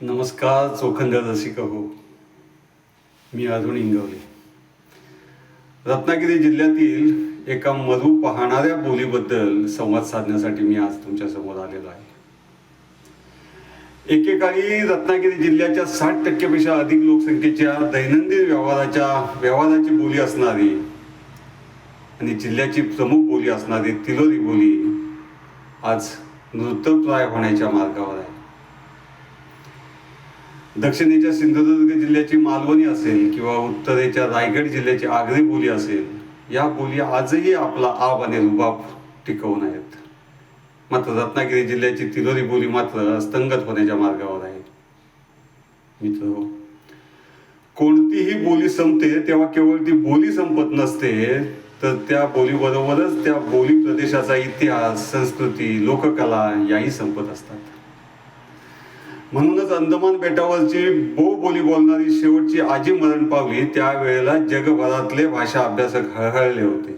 नमस्कार चोखंद रसिक हो मी अरुण इंगवले. रत्नागिरी जिल्ह्यातील एका मरू पाहणाऱ्या बोलीबद्दल संवाद साधण्यासाठी मी आज तुमच्यासमोर आलेलो आहे. एकेकाळी रत्नागिरी जिल्ह्याच्या साठ टक्केपेक्षा अधिक लोकसंख्येच्या दैनंदिन व्यवहाराच्या व्यवहाराची बोली असणारी आणि जिल्ह्याची प्रमुख बोली असणारी तिलोरी बोली आज नृत्यप्राय होण्याच्या मार्गावर आहे. दक्षिणेच्या सिंधुदुर्ग जिल्ह्याची मालवणी असेल किंवा उत्तरेच्या रायगड जिल्ह्याची आगरी बोली असेल या बोली आजही आपला आब आणि रुबाब टिकवून आहेत. मात्र रत्नागिरी जिल्ह्याची तिलोरी बोली मात्र अस्तंगत होण्याच्या मार्गावर आहे. मित्र कोणतीही बोली संपते तेव्हा केवळ ती बोली संपत नसते तर त्या बोलीबरोबरच त्या बोली प्रदेशाचा इतिहास संस्कृती लोककला याही संपत असतात. म्हणूनच अंदमान बेटावरची बो बोली बोलणारी शेवटची आजी मरण पावली त्यावेळेला जगभरातले भाषा अभ्यासक हळहळले होते.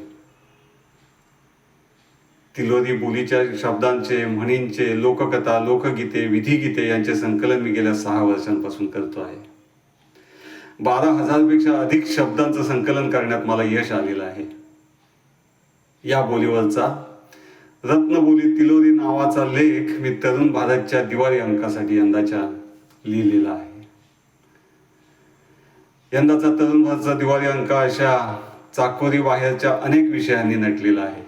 तिलोरी बोलीच्या शब्दांचे म्हणींचे लोककथा लोकगीते विधिगीते यांचे संकलन मी गेल्या सहा वर्षांपासून करतो आहे. बारा हजारपेक्षा अधिक शब्दांचं संकलन करण्यात मला यश आलेलं आहे. या बोलीवरचा रत्नबोली तिलोरी नावाचा लेख मी तरुण भारतच्या दिवाळी अंकासाठी यंदाच्या लिहिलेला आहे. यंदाचा तरुण भारतचा दिवाळी अंक अशा चाकोरी बाहेरच्या अनेक विषयांनी नटलेला आहे.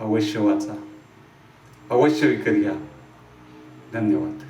अवश्य वाचा. अवश्य विकत घ्या. धन्यवाद.